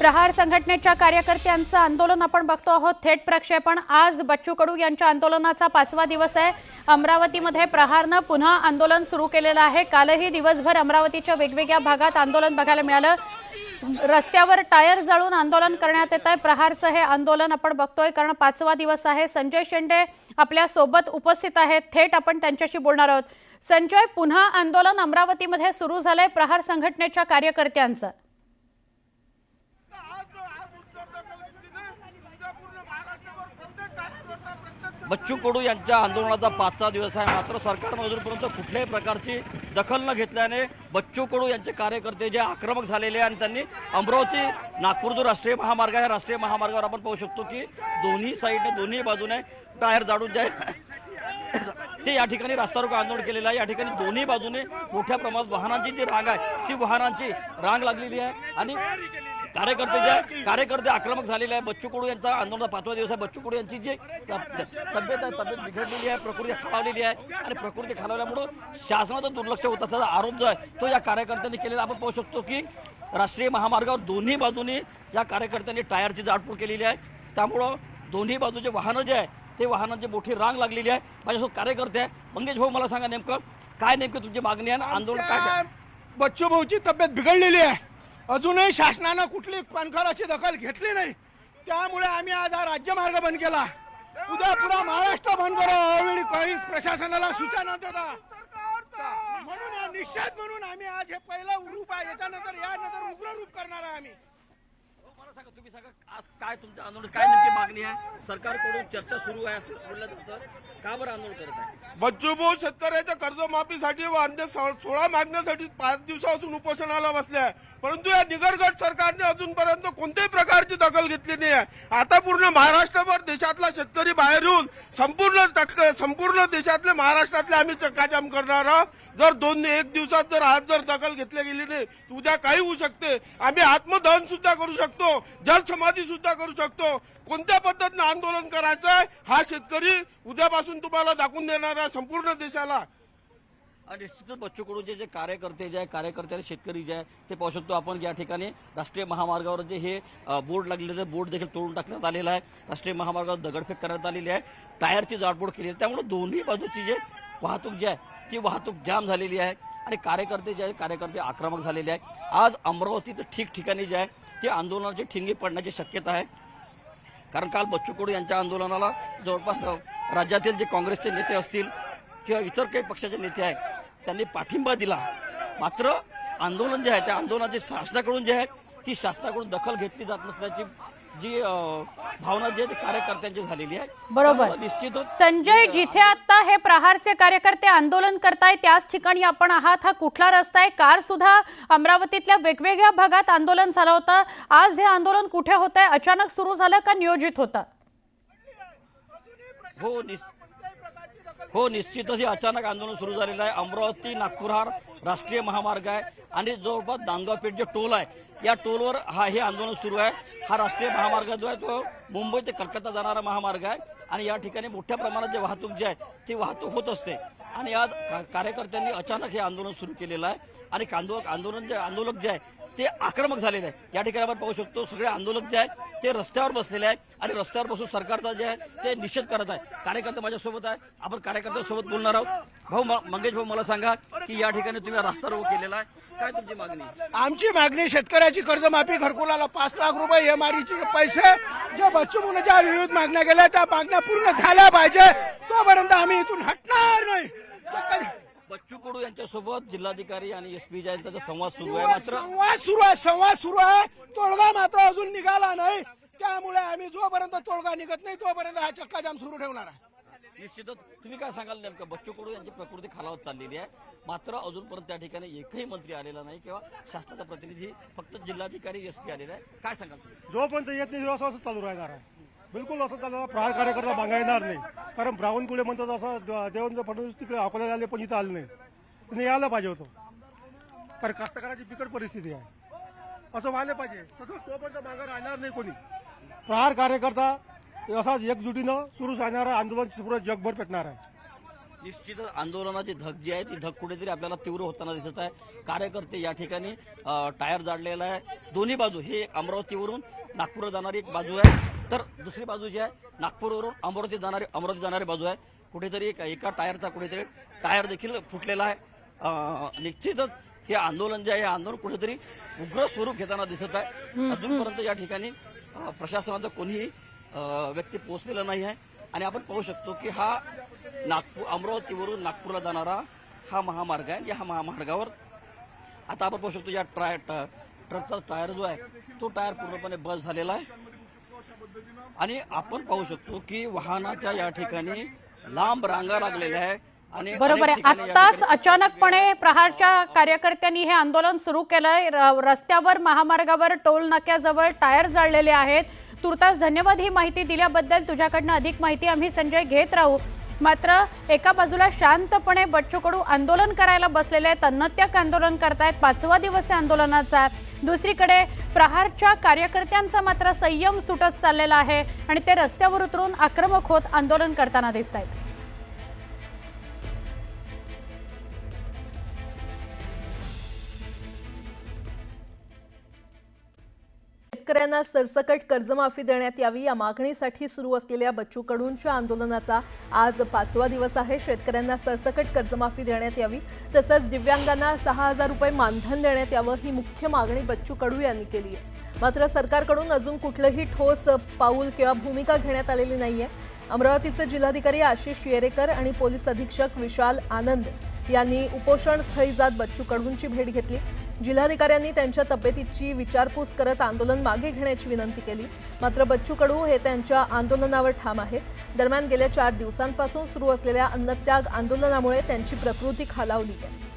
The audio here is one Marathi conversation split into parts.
प्रहार संघटनेच्या कार्यकर्त्यांचं आंदोलन आपण बघतो आहोत. थेट प्रक्षेपण. आज बच्चू कडू यांच्या आंदोलनाचा पाचवा दिवस आहे. अमरावतीमध्ये प्रहारनं पुन्हा आंदोलन सुरू केलेलं आहे. कालही दिवसभर अमरावतीच्या वेगवेगळ्या भागात आंदोलन बघायला मिळालं. रस्त्यावर टायर जाळून आंदोलन करण्यात येत आहे प्रहारचं हे आंदोलन आपण बघतोय. कारण पाचवा दिवस आहे. संजय शेंडे आपल्यासोबत उपस्थित आहेत. थेट आपण त्यांच्याशी बोलणार आहोत. संजय पुन्हा आंदोलन अमरावतीमध्ये सुरू झालंय प्रहार संघटनेच्या कार्यकर्त्यांचं. बच्चू कडू यांच्या आंदोलनाचा पाचवा दिवस आहे. मात्र सरकारनं अजूनपर्यंत कुठल्याही प्रकारची दखल न घेतल्याने बच्चू कडू यांचे कार्यकर्ते जे आक्रमक झालेले आहे आणि त्यांनी अमरावती नागपूर जो राष्ट्रीय महामार्ग आहे. राष्ट्रीय महामार्गावर आपण पाहू शकतो की दोन्ही साईडने दोन्ही बाजूने टायर जाडून जे ते या ठिकाणी रास्ता रोको आंदोलन केलेलं आहे. या ठिकाणी दोन्ही बाजूने मोठ्या प्रमाणात वाहनांची जी रांग आहे ती वाहनांची रांग लागलेली आहे. आणि कार्यकर्ते जे कार्यकर्ते आक्रमक झालेले आहे बच्चू कडू यांचा आंदोलनाचा पाचवा दिवस आहे. बच्चू कडू यांची जी तब्येत आहे तब्येत बिघडलेली आहे प्रकृती खालावलेली आहे. आणि प्रकृती खालावल्यामुळं शासनाचं दुर्लक्ष होत असल्याचा आरोप जो आहे तो या कार्यकर्त्यांनी केलेला आपण पाहू शकतो की राष्ट्रीय महामार्गावर दोन्ही बाजूनी या कार्यकर्त्यांनी टायरची जाडपूड केलेली आहे. त्यामुळं दोन्ही बाजूचे वाहनं जे आहे ते वाहनांची मोठी रांग लागलेली आहे. माझ्यासोबत कार्यकर्ते आहे मंगेश भाऊ मला सांगा नेमकं काय नेमकं तुमची मागणी आहे आणि आंदोलन काय बच्चू भाऊची तब्येत बिघडलेली आहे. अजूनही शासनानं कुठली कणखराची दखल घेतली नाही. त्यामुळे आम्ही आज हा राज्यमार्ग बंद केला. उद्या पुरा महाराष्ट्र बंद करू अवेळी काही प्रशासनाला सूचना देता. म्हणून निश्चित म्हणून आम्ही आज हे पहिलं रूप आहे. याच्यानंतर यानंतर उग्र रूप करणार आहे आम्ही. मला सांगा तुम्ही सांगा आज काय तुमचं आंदोलन काय नेमकी मागणी आहे? सरकारकडून चर्चा सुरू आहे असं बोललं जातं. का बरं आंदोलन करत आहे? बच्चूभाऊ शेतकऱ्याच्या कर्जमाफीसाठी व अन्य सोळा मागण्यासाठी पाच दिवसापासून उपोषणाला बसले आहे. परंतु या निगरगड सरकारने अजूनपर्यंत कोणत्याही प्रकारची दखल घेतली नाही आहे. आता पूर्ण महाराष्ट्रभर देशातला शेतकरी बाहेर येऊन संपूर्ण संपूर्ण देशातले महाराष्ट्रातले आम्ही चक्काजाम करणार आहोत. जर दोन एक दिवसात जर आज जर दखल घेतली गेली नाही उद्या काही होऊ शकते. आम्ही आत्मदहन सुद्धा करू शकतो. जलसमाधी सुद्धा करू शकतो. कोणत्या पद्धतीनं आंदोलन करायचं आहे हा शेतकरी उद्यापासून तुम्हाला दाखवून देणार आहे संपूर्ण देशाला. आणि निश्चितच बच्चू कडूचे जे कार्यकर्ते जे आहे कार्यकर्ते आणि शेतकरी जे आहे ते पाहू शकतो आपण या ठिकाणी राष्ट्रीय महामार्गावर जे हे बोर्ड लागलेले ते बोर्ड देखील तोडून टाकण्यात आलेला आहे. राष्ट्रीय महामार्गावर दगडफेक करण्यात आलेली आहे. टायरची जाडपोड केली आहे. त्यामुळे दोन्ही बाजूची जे वाहतूक जी आहे ती वाहतूक जाम झालेली आहे. आणि कार्यकर्ते जे आहे कार्यकर्ते आक्रमक झालेले आहे आज अमरावतीत ठिकठिकाणी जे आहे ते आंदोलनाची ठिंगी पडण्याची शक्यता आहे. कारण काल बच्चू कडू यांच्या आंदोलनाला जवळपास राज्यातील जे काँग्रेसचे नेते असतील किंवा इतर काही पक्षाचे नेते आहेत त्यांनी पाठिंबा दिला. मात्र आंदोलन जे आहे त्या आंदोलनाची शासनाकडून जे आहे ती शासनाकडून दखल घेतली जात नसल्याची जी भावना जी कार्यकर्त्यांची झालेली आहे. बरोबर. निश्चितच संजय जिथे आता हे प्रहारचे कार्यकर्ते आंदोलन करताय त्याच ठिकाणी आपण आहात. हा कुठला रस्ता आहे? कार सुद्धा अमरावतीतल्या वेगवेगळ्या भागात आंदोलन झालं होतं. आज हे आंदोलन कुठे होत आहे अचानक सुरू झालं का नियोजित होतं? हो हो निश्चितच हे अचानक आंदोलन सुरू झालेलं आहे. अमरावती नागपूर राष्ट्रीय महामार्ग आहे. आणि जवळपास नांदगाव पेठ जे टोल आहे या टोलवर हा हे आंदोलन सुरू आहे. हा राष्ट्रीय महामार्ग जो आहे तो मुंबई ते कलकत्ता जाणारा महामार्ग आहे. आणि या ठिकाणी मोठ्या प्रमाणात जे वाहतूक जी आहे ती वाहतूक होत असते. आणि आज का- कार्यकर्त्यांनी अचानक हे आंदोलन सुरू केलेलं आहे. आणि आंदोलक आंदोलन जे आंदोलक जे आहे ते आक्रमक झालेले आहे या ठिकाणी आपण पाहू शकतो सगळे आंदोलक जे आहेत ते रस्त्यावर बसलेले आहेत आणि रस्त्यावर बसून सरकारचा जे आहे ते निषेध करत आहे कार्यकर्ते माझ्यासोबत आहे आपण कार्यकर्त्यांसोबत बोलणार आहोत. भाऊ मंगेश भाऊ मला सांगा की या ठिकाणी तुम्ही रस्ता रोग केलेला आहे. काय तुमची मागणी? आमची मागणी शेतकऱ्याची कर्जमाफी घरकुलाला पाच लाख रुपये एमआरईचे पैसे ज्या बच्चू मुलं ज्या विविध मागण्या गेल्या त्या मागण्या पूर्ण झाल्या पाहिजे. तोपर्यंत आम्ही इथून हटणार नाही. बच्चू कडू यांच्यासोबत जिल्हाधिकारी आणि एस पी यांचा संवाद सुरू आहे. मात्र संवाद सुरू आहे संवाद सुरू आहे. तोडगा मात्र अजून निघाला नाही. त्यामुळे आम्ही जोपर्यंत तोडगा निघत नाही तोपर्यंत हा चक्काजाम सुरू ठेवणार आहे. निश्चितच. तुम्ही काय सांगाल नेमकं? बच्चू कडू यांची प्रकृती खालावत चाललेली आहे. मात्र अजूनपर्यंत त्या ठिकाणी एकही मंत्री आलेला नाही किंवा शासनाचा प्रतिनिधी फक्त जिल्हाधिकारी एस पी आलेला आहे. काय सांगाल? जोपर्यंत येत नाही असं चालू राहणार आहे. बिलकुल असं चालणार प्रहार कार्यकर्ता मागा येणार नाही. कारण ब्राह्मण कुळे म्हणतात असं देवेंद्र फडणवीस तिकडे अकोल्याला आले पण इथं आले नाही. तिने यायला पाहिजे होतं? कारण कास्तकाराची बिकट परिस्थिती आहे. असं व्हायला पाहिजे. तसं तोपर्यंत मागं राहणार नाही कोणी. प्रहार कार्यकर्ता असाच एकजुटीनं सुरू राहणारा आंदोलन पूर्ण जगभर पेटणार आहे. निश्चितच आंदोलनाची धग जी आहे ती धग कुठेतरी आपल्याला तीव्र होताना दिसत आहे. कार्यकर्ते या ठिकाणी टायर जाडलेला आहे. दोन्ही बाजू हे एक अमरावतीवरून नागपूरला जाणारी एक बाजू आहे. तर दुसरी बाजू जी आहे नागपूरवरून अमरावती जाणारी अमरावती जाणारी बाजू आहे. कुठेतरी एका टायरचा कुठेतरी टायर देखील फुटलेला आहे. निश्चितच हे आंदोलन जे आहे हे आंदोलन कुठेतरी उग्र स्वरूप घेताना दिसत आहे. अजूनपर्यंत या ठिकाणी प्रशासनाचा कोणीही व्यक्ती पोहोचलेला नाही आहे. आणि आपण पाहू शकतो की हा नागपूर अमरावतीवरून नागपूरला जाणारा हा महामार्ग आहे. या महामार्गावर आता आपण पाहू शकतो या ट्राय ट्रकचा टायर जो आहे तो टायर पूर्णपणे बस झालेला आहे. आणि आपण पाहू शकतो की वाहनाच्या या ठिकाणी लांब रांगा लागलेल्या आहे. बरोबर आहे. आत्ताच अचानकपणे प्रहारच्या कार्यकर्त्यांनी हे आंदोलन सुरू केलंय. रस्त्यावर महामार्गावर टोल नाक्याजवळ टायर जाळलेले आहेत. तुर्तास धन्यवाद ही माहिती दिल्याबद्दल तुझ्याकडनं अधिक माहिती आम्ही संजय घेत राहू. मात्र एका बाजूला शांतपणे बच्चू कडू आंदोलन करायला बसलेले आहेत अन्नत्याग आंदोलन करतायत पाचवा दिवस आहे आंदोलनाचा. दुसरीकडे प्रहारच्या कार्यकर्त्यांचा मात्र संयम सुटत चाललेला आहे आणि ते रस्त्यावर उतरून आक्रमक होत आंदोलन करताना दिसत आहेत शेतकऱ्यांना सरसकट कर्जमाफी देण्यात यावी या मागणीसाठी सुरू असलेल्या बच्चू कडूंच्या आंदोलनाचा आज पाचवा दिवस आहे. शेतकऱ्यांना सरसकट कर्जमाफी देण्यात यावी. तसंच दिव्यांगांना सहा हजार रुपये मानधन देण्यात यावं ही मुख्य मागणी बच्चू कडू यांनी केली आहे. मात्र सरकारकडून अजून कुठलंही ठोस पाऊल किंवा भूमिका घेण्यात आलेली नाहीये. अमरावतीचे जिल्हाधिकारी आशिष येरेकर आणि पोलीस अधीक्षक विशाल आनंद यांनी उपोषण स्थळी जात बच्चू कडूंची भेट घेतली. जिल्हाधिकाऱ्यांनी त्यांच्या तब्येतीची विचारपूस करत आंदोलन मागे घेण्याची विनंती केली. मात्र बच्चू कडू हे त्यांच्या आंदोलनावर ठाम आहेत. दरम्यान गेल्या चार दिवसांपासून सुरू असलेल्या अन्नत्याग आंदोलनामुळे त्यांची प्रकृती खालावली आहे.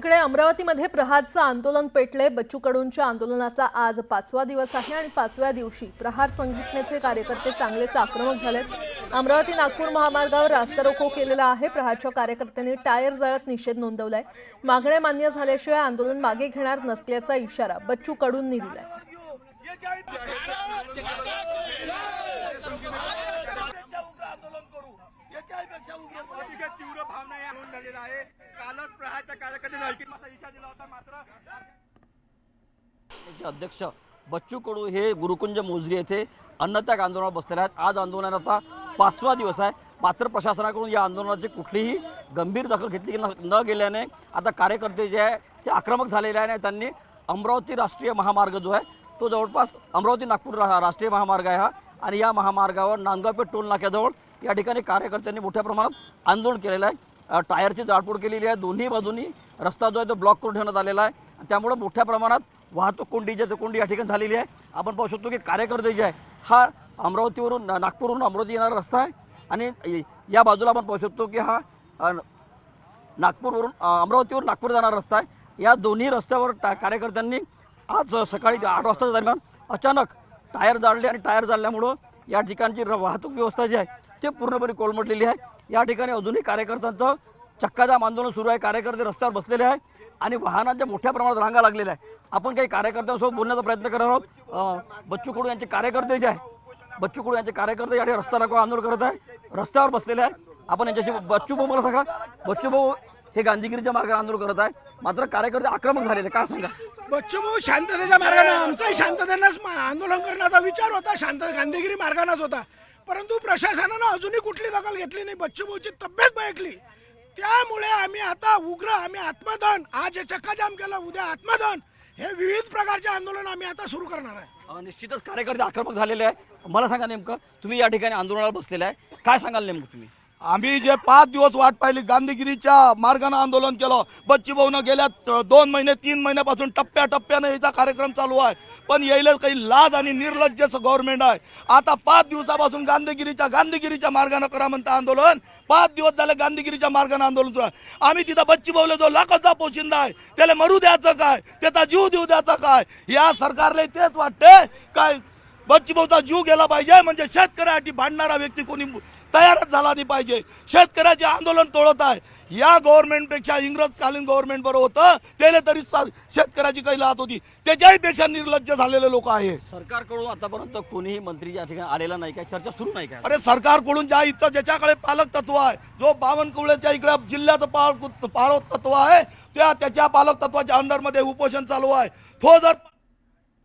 तिकडे अमरावतीमध्ये प्रहारचं आंदोलन पेटले. बच्चू कडूंच्या आंदोलनाचा आज पाचवा दिवस आहे आणि पाचव्या दिवशी प्रहार संघटनेचे कार्यकर्ते चांगलेच आक्रमक झालेत. अमरावती नागपूर महामार्गावर रास्ता रोको केलेला आहे. प्रहारच्या कार्यकर्त्यांनी टायर जळत निषेध नोंदवलाय. मागण्या मान्य झाल्याशिवाय आंदोलन मागे घेणार नसल्याचा इशारा बच्चू कडूंनी दिलाय. सामना या होऊन झालेला आहे. कालच प्रहारच्या कार्यकर्त्यांनी अंतिम माझा इशारा दिला होता मात्र अध्यक्ष बच्चू कडू हे गुरुकुंज मोजरी येथे अन्नत्याग आंदोलनात बसलेले आहेत. आज आंदोलनाचा पाचवा दिवस आहे. मात्र प्रशासनाकडून या आंदोलनाची कुठलीही गंभीर दखल घेतली न गेल्याने आता कार्यकर्ते जे आहे ते आक्रमक झालेले आहे आणि त्यांनी अमरावती राष्ट्रीय महामार्ग जो आहे तो जवळपास अमरावती नागपूर राष्ट्रीय महामार्ग आहे हा. आणि या महामार्गावर नांदगावपेठ टोल नाक्याजवळ या ठिकाणी कार्यकर्त्यांनी मोठ्या प्रमाणात आंदोलन केलेलं आहे. टायरची जाळपोळ केलेली आहे. दोन्ही बाजूनी रस्ता जो आहे तो ब्लॉक करून ठेवण्यात आलेला आहे. त्यामुळं मोठ्या प्रमाणात वाहतूक कोंडी ज्याचं कोंडी या ठिकाणी झालेली आहे. आपण पाहू शकतो की कार्यकर्ते जे आहे हा अमरावतीवरून नागपूरवरून अमरावती येणारा रस्ता आहे. आणि या बाजूला आपण पाहू शकतो की हा नागपूरवरून अमरावतीवरून नागपूर जाणारा रस्ता आहे. या दोन्ही रस्त्यावर टा कार्यकर्त्यांनी आज सकाळी आठ वाजताच्या दरम्यान अचानक टायर जाळले आणि टायर जाळल्यामुळं या ठिकाणची र- वाहतूक व्यवस्था जी आहे ते पूर्णपणे कोलमडलेली आहे. या ठिकाणी अजूनही कार्यकर्त्यांचं चक्काजाम आंदोलन सुरू आहे. कार्यकर्ते रस्त्यावर बसलेले आहे आणि वाहनांच्या मोठ्या प्रमाणात रांगा लागलेल्या आहे आपण काही कार्यकर्त्यांसोबत बोलण्याचा प्रयत्न करणार आहोत. बच्चू कडू यांचे कार्यकर्ते जे आहे बच्चू कडू यांचे कार्यकर्ते या ठिकाणी रस्ता रोको आंदोलन करत आहे रस्त्यावर बसलेले आहे आपण यांच्याशी बच्चू भाऊ मला सांगा. बच्चू भाऊ हे गांधीगिरीच्या मार्गावर आंदोलन करत आहे मात्र कार्यकर्ते आक्रमक झालेले काय सांगा? बच्चूभाऊ शांततेच्या मार्गाने आमचाही शांततेनंच आंदोलन करण्याचा विचार होता शांत गांधीगिरी मार्गानेच होता. परंतु प्रशासनानं अजूनही कुठली दखल घेतली नाही बच्चूभाऊची तब्येत बैठली त्यामुळे आम्ही आता उग्र आम्ही आत्मदहन आज हे चक्काजाम केलं उद्या आत्मदहन हे विविध प्रकारचे आंदोलन आम्ही आता सुरू करणार आहे. अ, निश्चितच कार्यकर्ते आक्रमक झालेले आहे मला सांगा नेमकं तुम्ही या ठिकाणी आंदोलनाला बसलेलं आहे. काय सांगाल नेमकं तुम्ही? आम्ही जे पाच दिवस वाट पाहिली गांधीगिरीच्या मार्गाने आंदोलन केलं. बच्ची भाऊनं गेल्या दोन महिने तीन महिन्यापासून टप्प्याटप्प्याने याचा कार्यक्रम चालू आहे. पण यायला काही लाज आणि निर्लज्ज गव्हर्नमेंट आहे. आता पाच दिवसापासून गांधीगिरीच्या गांधीगिरीच्या मार्गाने करा म्हणता आंदोलन. पाच दिवस झाले गांधीगिरीच्या मार्गाने आंदोलन सुरू आहे. आम्ही तिथं बच्ची भाऊला जो लाखाचा पोशिंदा आहे त्याला मरू द्यायचं काय? त्याचा जीव देऊ द्यायचा काय? या सरकारला तेच वाटते काय? बच्चूभाऊचा जीव गेला पाहिजे म्हणजे शेतकऱ्यासाठी भांडणारा व्यक्ती कोणी तयारच झाला नाही पाहिजे. शेतकऱ्याचे आंदोलन तोडत आहे. या गव्हर्नमेंटपेक्षा इंग्रजकालीन गव्हर्नमेंट बरोबर होतं. त्याला तरी शेतकऱ्याची काही लात होती. त्याच्याही पेक्षा निर्लज्ज झालेले लोक आहे. सरकारकडून आतापर्यंत कोणीही मंत्री या ठिकाणी आलेला नाही काय चर्चा सुरू नाही काय अरे सरकारकडून ज्या इथं ज्याच्याकडे पालक तत्व आहे जो बावनकुळेच्या इकडे जिल्ह्याचं पाल पालक तत्व आहे त्या त्याच्या पालक तत्वाच्या अंडरमध्ये उपोषण चालू आहे. तो जर